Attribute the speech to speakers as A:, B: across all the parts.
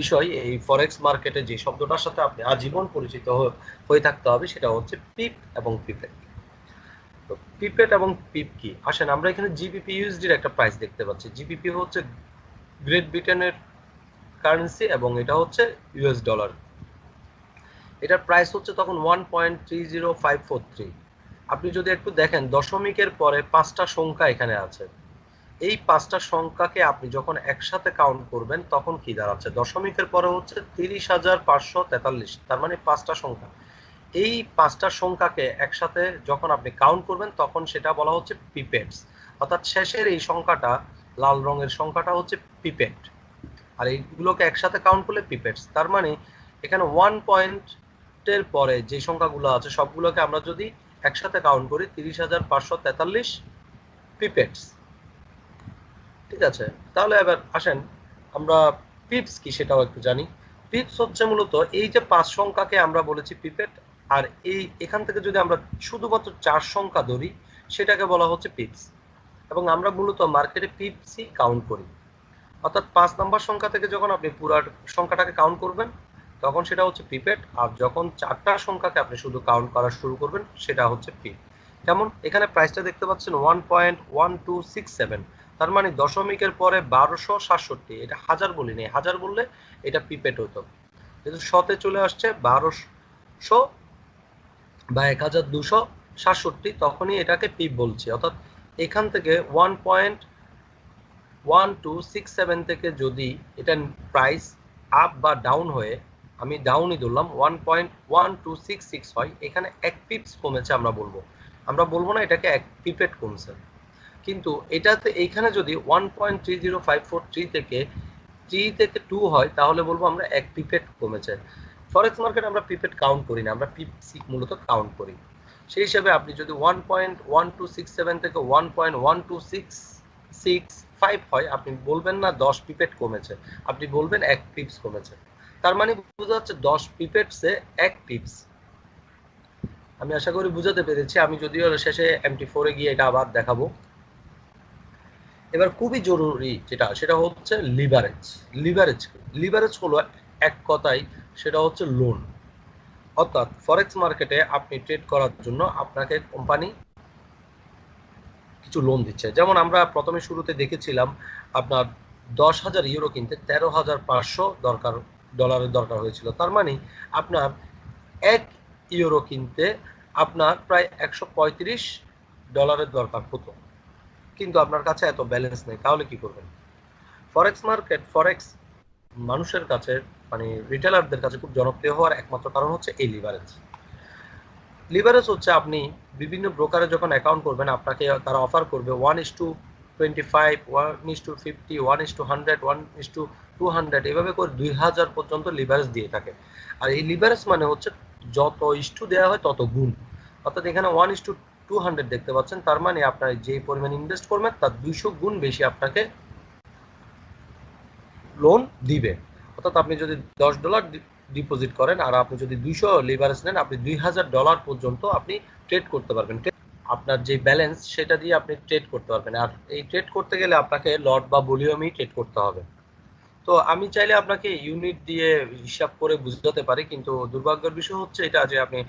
A: বিষয়, এই ফরেক্স মার্কেটে যে শব্দটার সাথে আপনি আজীবন পরিচিত হয়ে থাকতে হবে সেটা হচ্ছে পিপ এবং পিপেট তো পিপেট এবং পিপ কি? আসেন, আমরা এখানে জিবিপি ইউএসডির একটা প্রাইস দেখতে পাচ্ছি। জিবিপি হচ্ছে গ্রেট ব্রিটেনের কারেন্সি এবং এটা হচ্ছে ইউএস ডলার এটার প্রাইস হচ্ছে তখন one point three zero five four three আপনি যদি একটু দেখেন, দশমিকের পরে পাঁচটা সংখ্যা এখানে আছে। এই পাঁচটা সংখ্যাকে আপনি যখন একসাথে কাউন্ট করবেন, তখন কি দাঁড়াচ্ছে? দশমিকের পরে হচ্ছে তিরিশ হাজার পাঁচশো তেতাল্লিশ, তার মানে পাঁচটা সংখ্যা। এই পাঁচটা সংখ্যাকে একসাথে যখন আপনি কাউন্ট করবেন, তখন সেটা বলা হচ্ছে পিপেটস অর্থাৎ শেষের এই সংখ্যাটা লাল রঙের সংখ্যাটা হচ্ছে পিপেট আর এইগুলোকে একসাথে কাউন্ট করলে পিপেটস তার মানে এখানে ওয়ান পয়েন্টের পরে যে সংখ্যাগুলো আছে, সবগুলোকে আমরা যদি একসাথে কাউন্ট করি, তিরিশ হাজার পাঁচশো তেতাল্লিশ পিপেটস ঠিক আছে, তাহলে এবার আসেন, আমরা পিপস কি সেটাও একটু জানি। পিপস হচ্ছে মূলত এই যে পাঁচ সংখ্যাকে আমরা বলেছি পিপেট আর এই এখান থেকে যদি আমরা শুধুমাত্র চার সংখ্যা ধরি, সেটাকে বলা হচ্ছে পিপস এবং আমরা মূলত মার্কেটে পিপসই কাউন্ট করি। অর্থাৎ পাঁচ নম্বর সংখ্যা থেকে যখন আপনি পুরো সংখ্যাটাকে কাউন্ট করবেন, তখন সেটা হচ্ছে পিপেট আর যখন চারটা সংখ্যাকে আপনি শুধু কাউন্ট করা শুরু করবেন, সেটা হচ্ছে পিপ কেমন এখানে প্রাইসটা দেখতে পাচ্ছেন one point one two six seven তার মানে দশমিকের পরে বারোশো সাতষট্টি, এটা হাজার বলি নেই, হাজার বললে এটা পিপেট হতো। যেহেতু শতে চলে আসছে বারোশো বা এক হাজার দুশো সাতষট্টি, তখনই এটাকে পিপ বলছি। অর্থাৎ এখান থেকে one point one two six seven থেকে যদি এটা প্রাইস আপ বা ডাউন হয়ে, আমি ডাউনই ধরলাম one point one two six six হয়, এখানে এক পিপস কমেছে আমরা বলব। আমরা বলব না এটাকে এক পিপেট কমছে। কিন্তু এটাতে এইখানে যদি one point three zero five four three থেকে থ্রি থেকে টু হয়, তাহলে বলব আমরা এক পিপেট কমেছে। ফরেক্স মার্কেট আমরা পিপেট কাউন্ট করি না, আমরা পিপসি মূলত কাউন্ট করি। সেই হিসাবে আপনি যদি one point one two six seven থেকে one point one two six six five হয়, আপনি বলবেন না দশ পিপেট কমেছে, আপনি বলবেন এক পিপস কমেছে। তার মানে বোঝা যাচ্ছে দশ পিপেটসে এক পিপস আমি আশা করি বুঝাতে পেরেছি। আমি যদিও শেষে এমটি ফোরে গিয়ে এটা আবার দেখাবো। এবার খুবই জরুরি যেটা, সেটা হচ্ছে লিভারেজ লিভারেজ লিভারেজ হলো এক কথায় সেটা হচ্ছে লোন অর্থাৎ ফরেক্স মার্কেটে আপনি ট্রেড করার জন্য আপনাকে কোম্পানি কিছু লোন দিচ্ছে। যেমন আমরা প্রথমে শুরুতে দেখেছিলাম আপনার দশ হাজার ইউরো কিনতে তেরো হাজার পাঁচশো দরকার ডলারের দরকার হয়েছিল। তার মানে আপনার এক ইউরো কিনতে আপনার প্রায় একশো পঁয়ত্রিশ ডলারের দরকার হতো। কিন্তু আপনার কাছে এত ব্যালেন্স নেই, তাহলে কি করবেন? ফরেক্স মার্কেট ফরেক্স মানুষের কাছে মানে রিটেলারদের কাছে খুব জনপ্রিয় হওয়ার একমাত্র কারণ হচ্ছে এই লিভারেজ লিভারেজ হচ্ছে আপনি বিভিন্ন ব্রোকারে যখন অ্যাকাউন্ট করবেন, আপনাকে তারা অফার করবে one is to twenty five one is to fifty one is to hundred one is to two hundred এভাবে করে দুই হাজার পর্যন্ত লিভারেজ দিয়ে থাকে। আর এই লিভারেজ মানে হচ্ছে যত ইস্টু দেওয়া হয় তত গুণ। অর্থাৎ এখানে one is to two hundred দেখতে পাচ্ছেন, তার মানে আপনার যে পরিমাণ ইনভেস্ট করবেন তার দুইশো গুণ বেশি আপনাকে লোন দিবে। অর্থাৎ আপনি যদি দশ ডলার ডিপোজিট করেন আর আপনি যদি দুইশো লিভারেজ নেন, আপনি দুই হাজার ডলার পর্যন্ত আপনি ট্রেড করতে পারবেন। আপনার যে ব্যালেন্স সেটা দিয়ে আপনি ট্রেড করতে পারবেন। আর এই ট্রেড করতে গেলে আপনাকে লট বা ভলিউমই ট্রেড করতে হবে। তো আমি চাইলে আপনাকে ইউনিট দিয়ে হিসাব করে বুঝতে পারি, কিন্তু দুর্ভাগ্যের বিষয় হচ্ছে এটা যে আপনি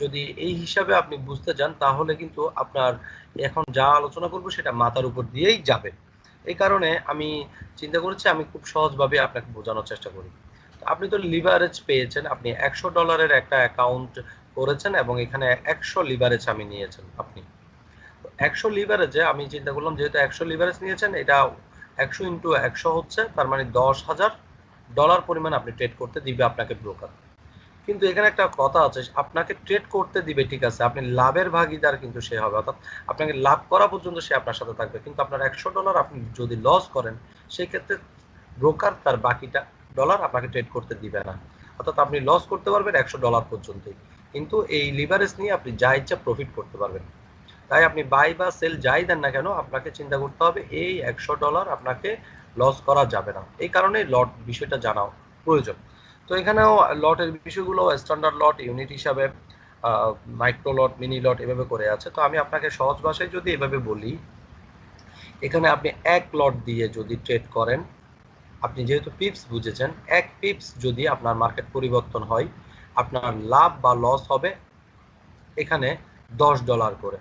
A: যদি এই হিসাবে আপনি বুঝতে যান তাহলে কিন্তু আপনার এখন যা আলোচনা করব সেটা মাথার উপর দিয়েই যাবে। এই কারণে আমি চিন্তা করেছি আমি খুব সহজভাবে আপনাকে বোঝানোর চেষ্টা করি। আপনি তো লিভারেজ পেয়েছেন, আপনি একশো ডলারের একটা অ্যাকাউন্ট করেছেন এবং এখানে একশো লিভারেজ আমি নিয়েছেন আপনি। একশো লিভারেজে আমি চিন্তা করলাম যেহেতু একশো লিভারেজ নিয়েছেন, এটা একশো ইন্টু একশো হচ্ছে, তার মানে দশ হাজার ডলার পরিমাণ আপনি ট্রেড করতে দিবে আপনাকে ব্রোকার কিন্তু এখানে একটা কথা আছে, আপনাকে ট্রেড করতে দিবে, ঠিক আছে, আপনি লাভের ভাগিদার কিন্তু সে হবে, অর্থাৎ আপনাকে লাভ করা পর্যন্ত সে আপনার সাথে থাকবে, কিন্তু আপনার একশো ডলার আপনি যদি লস করেন সেই ক্ষেত্রে ব্রোকার তার বাকিটা ডলার আপনাকে ট্রেড করতে দিবে না। অর্থাৎ আপনি লস করতে পারবেন একশো ডলার পর্যন্তই। কিন্তু এই লিভারেজ নিয়ে আপনি যা ইচ্ছা প্রফিট করতে পারবেন। তাই আপনি বাই বা সেল যাই দেন না কেন, আপনাকে চিন্তা করতে হবে এই একশো ডলার আপনাকে লস করা যাবে না। এই কারণে লট বিষয়টা জানাও প্রয়োজন। তো এখানেও লটের বিষয়গুলো স্ট্যান্ডার্ড লট ইউনিট হিসাবে মাইক্রো লট মিনি লট এভাবে করে আছে। তো আমি আপনাকে সহজ ভাষায় যদি এভাবে বলি, এখানে আপনি এক লট দিয়ে যদি ট্রেড করেন, আপনি যেহেতু পিপস বুঝেছেন, এক পিপস যদি আপনার মার্কেট পরিবর্তন হয়, আপনার লাভ বা লস হবে এখানে দশ ডলার করে।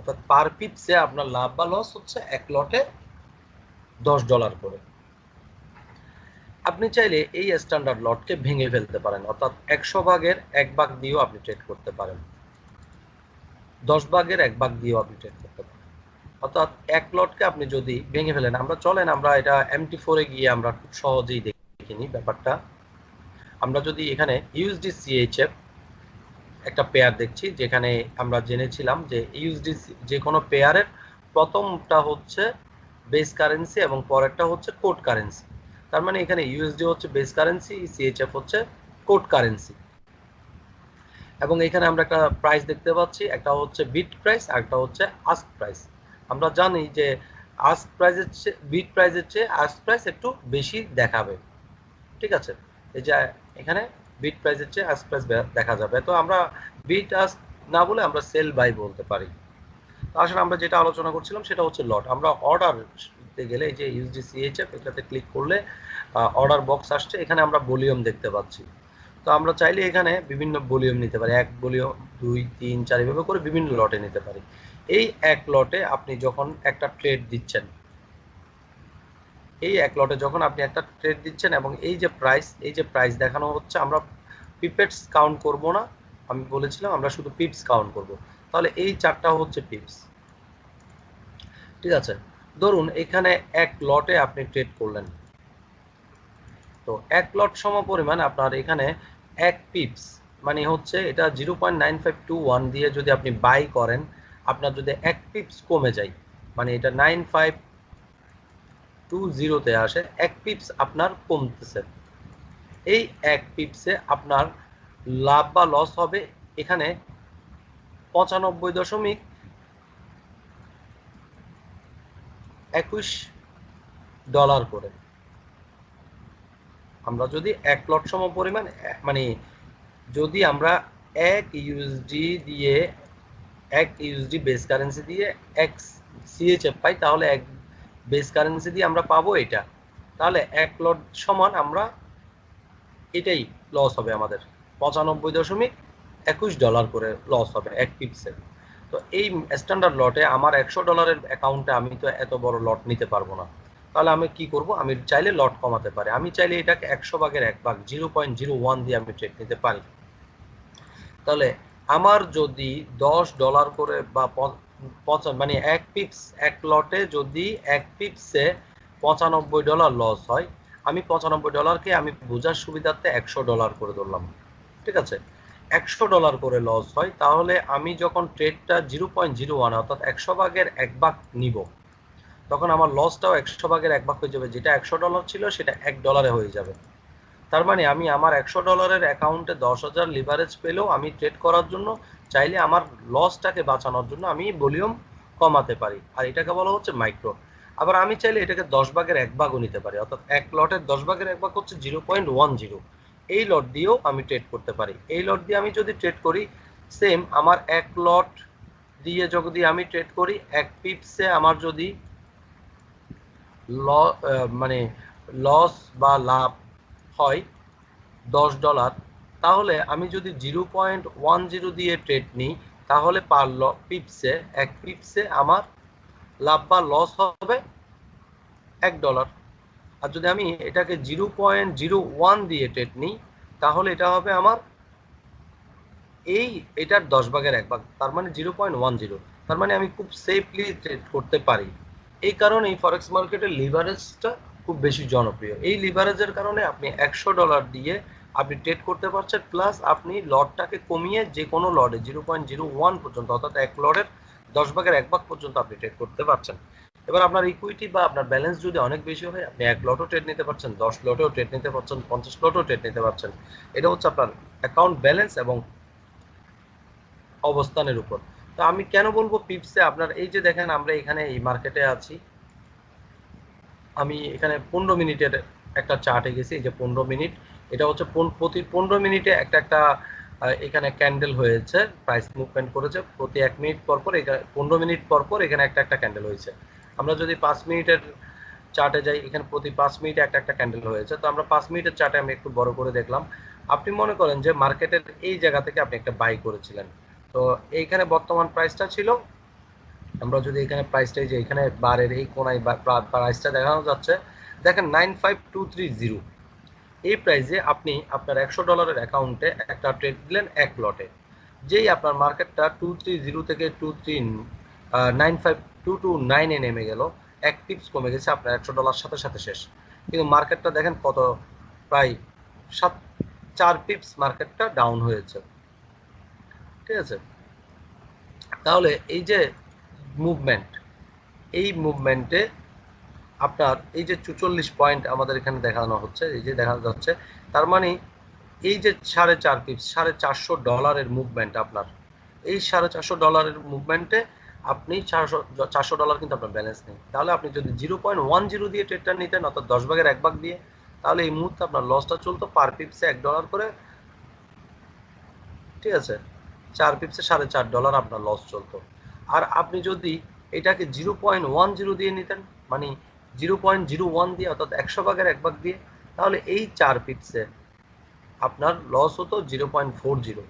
A: অর্থাৎ পার পিপসে আপনার লাভ বা লস হচ্ছে এক লটে দশ ডলার করে। আপনি চাইলে এই স্ট্যান্ডার্ড লটকে ভেঙে ফেলতে পারেন, অর্থাৎ একশো ভাগের এক ভাগ দিয়েও আপনি ট্রেড করতে পারেন। দশ ভাগের এক ভাগ দিয়েও আপনি ট্রেড করতে পারেন। অর্থাৎ এক লটকে আপনি যদি ভেঙে ফেলেন, আমরা চলেন, আমরা এটা এমটি ফোরে গিয়ে আমরা খুব সহজেই দেখিনি ব্যাপারটা। আমরা যদি এখানে ইউএসডি সিএইচএফ একটা পেয়ার দেখছি, যেখানে আমরা জেনেছিলাম যে ইউএসডি যে কোনো পেয়ারের প্রথমটা হচ্ছে বেস কারেন্সি এবং পরেরটা হচ্ছে কোড কারেন্সি তার মানে এখানে ইউএসডি হচ্ছে বেস কারেন্সি সিএইচএফ হচ্ছে কোড কারেন্সি এবং এখানে আমরা একটা প্রাইস দেখতে পাচ্ছি, একটা হচ্ছে বিট প্রাইস একটা হচ্ছে আস্ক প্রাইস আমরা জানি যে আস্ক প্রাইসের চেয়ে বিট প্রাইসের চেয়ে আস্ক প্রাইস একটু বেশি দেখাবে। ঠিক আছে? এই যে এখানে বিট প্রাইসের চেয়ে আস্ক প্রাইস দেখা যাবে। তো আমরা বিট আস্ক না বলে আমরা সেল বাই বলতে পারি। তো আসলে আমরা যেটা আলোচনা করছিলাম সেটা হচ্ছে লট আমরা অর্ডার দিতে গেলে এই যে ইউএসডি সিএইচএফ এটাতে ক্লিক করলে অর্ডার বক্স আসছে। এখানে আমরা ভলিউম দেখতে পাচ্ছি। তো আমরা চাইলে এখানে বিভিন্ন ভলিউম নিতে পারি। এক ভলিউম দুই, তিন, চার, এভাবে করে বিভিন্ন লটে নিতে পারি। এই এক লটে আপনি যখন একটা ট্রেড দিচ্ছেন এই এক লটে যখন আপনি একটা ট্রেড দিচ্ছেন এবং এই যে প্রাইস এই যে প্রাইস দেখানো হচ্ছে, আমরা পিপেটস কাউন্ট করব না। আমি বলেছিলাম, আমরা শুধু পিপস কাউন্ট করব। তাহলে এই চারটা হচ্ছে পিপস ঠিক আছে? ধরুন, এখানে এক লটে আপনি ট্রেড করলেন। তো এক লট সম পরিমাণ আপনার এখানে এক পিপস মানে হচ্ছে এটা zero point nine five two one দিয়ে যদি আপনি বাই করেন, আপনার যদি এক পিপস কমে যায় মানে এটা নাইন ফাইভ টু জিরোতে আসে, এক পিপস আপনার কমতেছে। এই এক পিপসে আপনার লাভ বা লস হবে এখানে পঁচানব্বই দশমিক একুশ ডলার করে। আমরা যদি এক লট সম পরিমাণ মানে যদি আমরা এক ইউএসডি দিয়ে, এক ইউএসডি বেস কারেন্সি দিয়ে, এক সিএচএফ পাই, তাহলে এক বেস কারেন্সি দিয়ে আমরা পাবো এটা। তাহলে এক লট সমান আমরা এটাই লস হবে আমাদের। পঁচানব্বই দশমিক একুশ ডলার করে লস হবে এক পিপসের তো এই স্ট্যান্ডার্ড লটে আমার একশো ডলারের অ্যাকাউন্টে আমি তো এত বড় লট নিতে পারব না। তাহলে আমি কি করব? আমি চাইলে লট কমাতে পারি। আমি চাইলে এটাকে একশো ভাগের এক ভাগ জিরো পয়েন্ট জিরো ওয়ান দিয়ে আমি ট্রেড নিতে পারি। তাহলে আমার যদি দশ ডলার করে বা মানে এক পিপস এক লটে যদি এক পিপসে পঁচানব্বই ডলার লস হয়, আমি পঁচানব্বই ডলারকে আমি বোঝার সুবিধার্থে একশো ডলার করে ধরলাম। ঠিক আছে? একশো ডলার করে লস হয়, তাহলে আমি যখন ট্রেডটা জিরো পয়েন্ট জিরো ওয়ান অর্থাৎ একশো ভাগের এক ভাগ নিব, তখন আমার লসটাও একশো ভাগের এক ভাগ হয়ে যাবে। যেটা একশো ডলার ছিল, সেটা এক ডলারে হয়ে যাবে। তার মানে আমি আমার একশো ডলারের অ্যাকাউন্টে দশ হাজার লিভারেজ পেলেও আমি ট্রেড করার জন্য চাইলে আমার লসটাকে বাঁচানোর জন্য আমি ভলিউম কমাতে পারি। আর এটাকে বলা হচ্ছে মাইক্রো আবার আমি চাইলে এটাকে দশ ভাগের এক ভাগও নিতে পারি। অর্থাৎ এক লটের দশ ভাগের এক ভাগ হচ্ছে জিরো পয়েন্ট ওয়ান জিরো এই লট দিয়েও আমি ট্রেড করতে পারি। এই লট দিয়ে আমি যদি ট্রেড করি সেম আমার এক লট দিয়ে যদি আমি ট্রেড করি, এক পিপসে আমার যদি ল মানে লস বা লাভ হয়, দশ ডলার তাহলে আমি যদি জিরো পয়েন্ট ওয়ান জিরো দিয়ে ট্রেড নিই, তাহলে পার ল পিপসে এক পিপসে আমার লাভ বা লস হবে এক ডলার আর যদি আমি এটাকে জিরো পয়েন্ট জিরো ওয়ান দিয়ে ট্রেড নিই, তাহলে এটা হবে আমার এই এটার দশ ভাগের এক ভাগ, তার মানে জিরো পয়েন্ট ওয়ান জিরো তার মানে আমি খুব সেফলি ট্রেড করতে পারি। এই কারণে এই ফরেক্স মার্কেটের লিভারেজটা খুব বেশি জনপ্রিয়। এই লিভারেজের কারণে আপনি একশো ডলার দিয়ে আপনি ট্রেড করতে পারছেন প্লাস আপনি লটটাকে কমিয়ে যে কোনো লটে জিরো পয়েন্ট জিরো ওয়ান পর্যন্ত, অর্থাৎ এক লটের দশ ভাগের এক ভাগ পর্যন্ত আপনি ট্রেড করতে পারছেন। এবার আপনার ইকুইটি বা আপনার ব্যালেন্স যদি অনেক বেশি হয়, আপনি এক লটও ট্রেড নিতে পারছেন, দশ লটেও ট্রেড নিতে পারছেন, পঞ্চাশ লটেও ট্রেড নিতে পারছেন। এটা হচ্ছে আপনার অ্যাকাউন্ট ব্যালেন্স এবং অবস্থানের উপর। তো আমি কেন বলব পিপসে আপনার এই যে দেখেন আমরা এখানে এই মার্কেটে আছি। আমি এখানে পনেরো মিনিটের একটা চার্টে গেছি এই যে পনেরো মিনিট। এটা হচ্ছে প্রতি পনেরো মিনিটে একটা একটা এখানে ক্যান্ডেল হয়েছে প্রাইস মুভমেন্ট করেছে। প্রতি এক মিনিট পর পর এখানে পনেরো মিনিট পর পর এখানে একটা একটা ক্যান্ডেল হয়েছে। আমরা যদি পাঁচ মিনিটের চার্টে যাই, এখানে প্রতি পাঁচ মিনিটে একটা একটা ক্যান্ডেল হয়েছে। তো আমরা পাঁচ মিনিটের চার্টে আমি একটু বড় করে দেখলাম। আপনি মনে করেন যে মার্কেটের এই জায়গা থেকে আপনি একটা বাই করেছিলেন। তো এইখানে বর্তমান প্রাইসটা ছিল, আমরা যদি এখানে প্রাইসটা যে এখানে বারের এই কোনায় প্রাইসটা দেখানো যাচ্ছে, দেখেন nine five two three zero এই প্রাইসে আপনি আপনার একশো ডলারের অ্যাকাউন্টে একটা ট্রেড দিলেন এক লটে যেই আপনার মার্কেটটা টু থ্রি জিরো থেকে two three nine five two two নাইনে নেমে গেল। এক টিপস কমে গেছে আপনার একশো ডলার সাথে সাথে শেষ। কিন্তু মার্কেটটা দেখেন কত প্রায় সাত, চার পিপস মার্কেটটা ডাউন হয়েছে। ঠিক আছে? তাহলে এই যে মুভমেন্ট এই মুভমেন্টে আপনার এই যে চুচল্লিশ পয়েন্ট আমাদের এখানে দেখানো হচ্ছে, এই যে দেখানো যাচ্ছে, তার মানে এই যে সাড়ে চার পিপস সাড়ে চারশো ডলারের মুভমেন্ট আপনার। এই সাড়ে চারশো ডলারের মুভমেন্টে আপনি চারশো চারশো ডলার কিন্তু আপনার ব্যালেন্স নেই। তাহলে আপনি যদি জিরো পয়েন্ট ওয়ান জিরো দিয়ে ট্রেডটা নিতেন, অর্থাৎ দশ ভাগের এক ভাগ দিয়ে, তাহলে এই মুহূর্তে আপনার লসটা চলতো পার পিপসে এক ডলার করে। ঠিক আছে? চার পিপসে সাড়ে চার ডলার আপনার লস চলতো। আর আপনি যদি এটাকে জিরো পয়েন্ট ওয়ান জিরো দিয়ে নিতেন মানে জিরো পয়েন্ট জিরো ওয়ান দিয়ে অর্থাৎ একশো ভাগের এক ভাগ দিয়ে, তাহলে এই চার পিপসে আপনার লস হতো জিরো পয়েন্ট ফোর জিরো।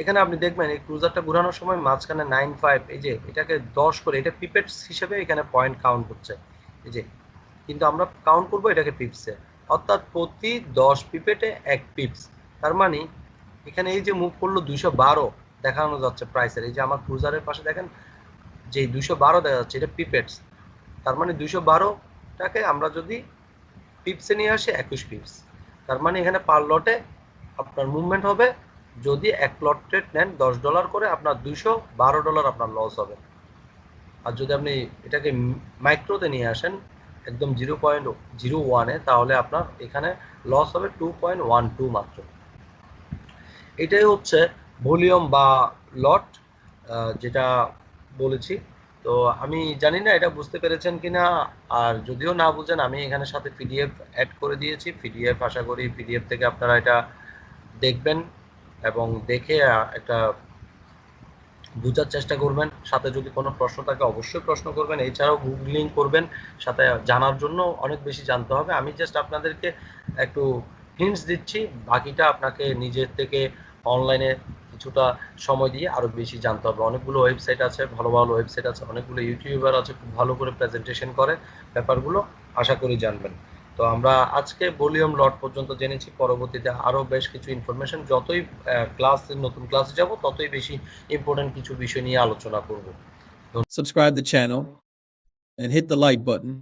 A: এখানে আপনি দেখবেন এই ক্রুজারটা ঘুরানোর সময় মাঝখানে নাইন ফাইভ এই যে এটাকে দশ করে, এটা পিপেটস হিসেবে এখানে পয়েন্ট কাউন্ট হচ্ছে। এই যে, কিন্তু আমরা কাউন্ট করব এটাকে পিপসে অর্থাৎ প্রতি দশ পিপেটে এক পিপস তার মানে এখানে এই যে মুভ করল দুশো বারো, দেখানো যাচ্ছে প্রাইসের এই যে আমার ক্রুজারের পাশে দেখেন যে দুশো বারো দেখা যাচ্ছে, এটা পিপেটস তার মানে দুইশো বারো বারোটাকে আমরা যদি পিপসে নিয়ে আসি, একুশ পিপস তার মানে এখানে পার লটে আপনার মুভমেন্ট হবে, যদি এক লট ট্রেড নেন, দশ ডলার করে আপনার দুইশো বারো ডলার আপনার লস হবে। আর যদি আপনি এটাকে মাইক্রোতে নিয়ে আসেন, একদম জিরো পয়েন্ট জিরো ওয়ানে তাহলে আপনার এখানে লস হবে টু পয়েন্ট ওয়ান টু মাত্র। এটাই হচ্ছে ভলিউম বা লট যেটা বলেছি। তো আমি জানি না এটা বুঝতে পেরেছেন কিনা, আর যদিও না বুঝেন, আমি এখানে সাথে পিডিএফ অ্যাড করে দিয়েছি। পিডিএফ, আশা করি পিডিএফ থেকে আপনারা এটা দেখবেন এবং দেখে একটা বোঝার চেষ্টা করবেন। সাথে যদি কোনো প্রশ্ন থাকে, অবশ্যই প্রশ্ন করবেন। এছাড়াও গুগলিং করবেন, সাথে জানার জন্য অনেক বেশি জানতে হবে। আমি জাস্ট আপনাদেরকে একটু হিন্টস দিচ্ছি। বাকিটা আপনাকে নিজের থেকে অনলাইনে কিছুটা সময় দিয়ে আরও বেশি জানতে হবে। অনেকগুলো ওয়েবসাইট আছে, ভালো ভালো ওয়েবসাইট আছে, অনেকগুলো ইউটিউবার আছে, খুব ভালো করে প্রেজেন্টেশন করে ব্যাপারগুলো আশা করি জানবেন। তো আমরা আজকে ভলিউম লট পর্যন্ত জেনেছি, পরবর্তীতে আরও বেশ কিছু ইনফরমেশন যতই ক্লাস নতুন ক্লাসে যাব, ততই বেশি ইম্পর্টেন্ট কিছু বিষয় নিয়ে আলোচনা করব।
B: subscribe the channel and hit the like button.